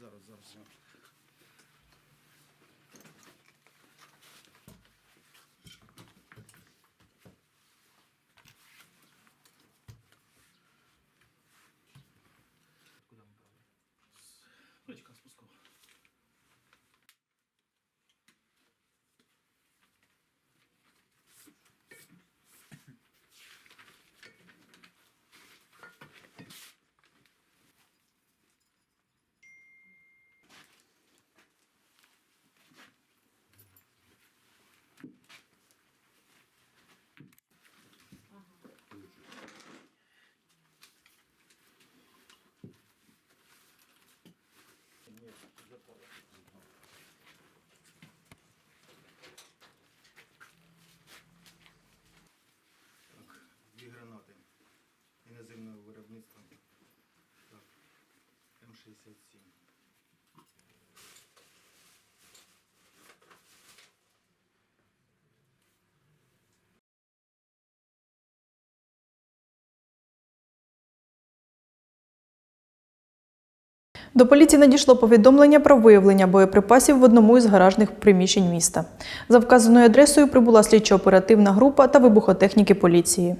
Зараз, зараз. Запала. Так, дві гранати іноземного виробництва. Так, М67. До поліції надійшло повідомлення про виявлення боєприпасів в одному із гаражних приміщень міста. За вказаною адресою прибула слідчо-оперативна група та вибухотехніки поліції.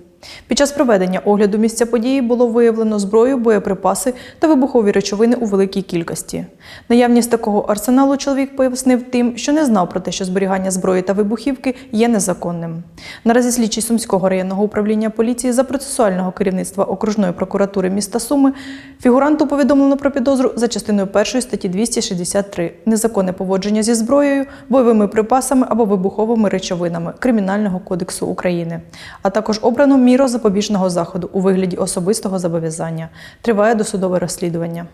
Під час проведення огляду місця події було виявлено зброю, боєприпаси та вибухові речовини у великій кількості. Наявність такого арсеналу чоловік пояснив тим, що не знав про те, що зберігання зброї та вибухівки є незаконним. Наразі слідчий Сумського районного управління поліції за процесуального керівництва окружної прокуратури міста Суми фігуранту повідомлено про підозру за частиною 1 статті 263 незаконне поводження зі зброєю, бойовими припасами або вибуховими речовинами Кримінального кодексу України, а також обрано міру запобіжного заходу у вигляді особистого зобов'язання. Триває досудове розслідування.